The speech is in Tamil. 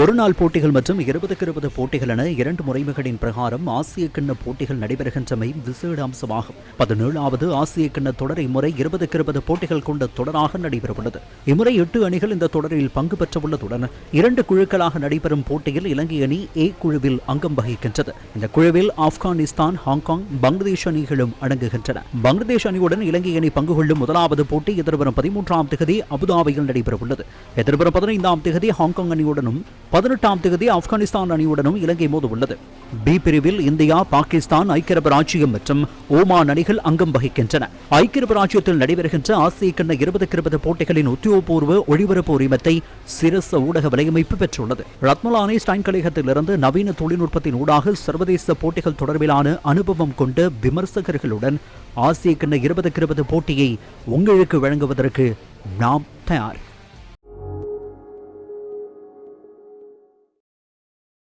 ஒருநாள் போட்டிகள் மற்றும் இருபதுக்கு இருபது போட்டிகள் என இரண்டு முறைமைகளின் பிரகாரம் ஆசிய கிண்ண போட்டிகள் நடைபெறுகின்றமை விசேட அம்சமாகும் பதினேழாவது ஆசிய கிண்ண தொடர் இம்முறை இருபதுக்கு இருபது போட்டிகள் கொண்ட தொடராக நடைபெறவுள்ளது. இம்முறை எட்டு அணிகள் இந்த தொடரில் பங்கு பெற்றவுள்ளதுடன் இரண்டு குழுக்களாக நடைபெறும் போட்டியில் இலங்கை அணி ஏ குழுவில் அங்கம் வகிக்கின்றது. இந்த குழுவில் ஆப்கானிஸ்தான் ஹாங்காங் பங்களாதேஷ் அணிகளும் அடங்குகின்றன. பங்களாதேஷ் அணியுடன் இலங்கை அணி பங்கு கொள்ளும் முதலாவது போட்டி எதிர்வரும் பதிமூன்றாம் திகதி அபுதாபியில் நடைபெறவுள்ளது. எதிர்வரும் பதினைந்தாம் திகதி ஹாங்காங் அணியுடனும் பதினெட்டாம் தேதி ஆப்கானிஸ்தான் அணியுடனும் இலங்கை மோதவுள்ளது பி பிரிவில் இந்தியா பாகிஸ்தான் ஐக்கிய அரபு ராச்சியம் மற்றும் ஓமான் அணிகள் அங்கம் வகிக்கின்றன. ஐக்கிய அரபு நடைபெறுகின்ற ஆசிய கிண்ண இருபதுக்கு இருபது போட்டிகளின் உத்தியோகபூர்வ ஒளிபரப்பு உரிமத்தை சிரச ஊடக வலையமைப்பு பெற்றுள்ளது. ரத்மலானி ஸ்டைன் கழகத்திலிருந்து நவீன தொழில்நுட்பத்தின் ஊடாக சர்வதேச போட்டிகள் தொடர்பிலான அனுபவம் கொண்ட விமர்சகர்களுடன் ஆசிய கிண்ண இருபதுக்கு இருபது போட்டியை உங்களுக்கு வழங்குவதற்கு நாம் தயார்.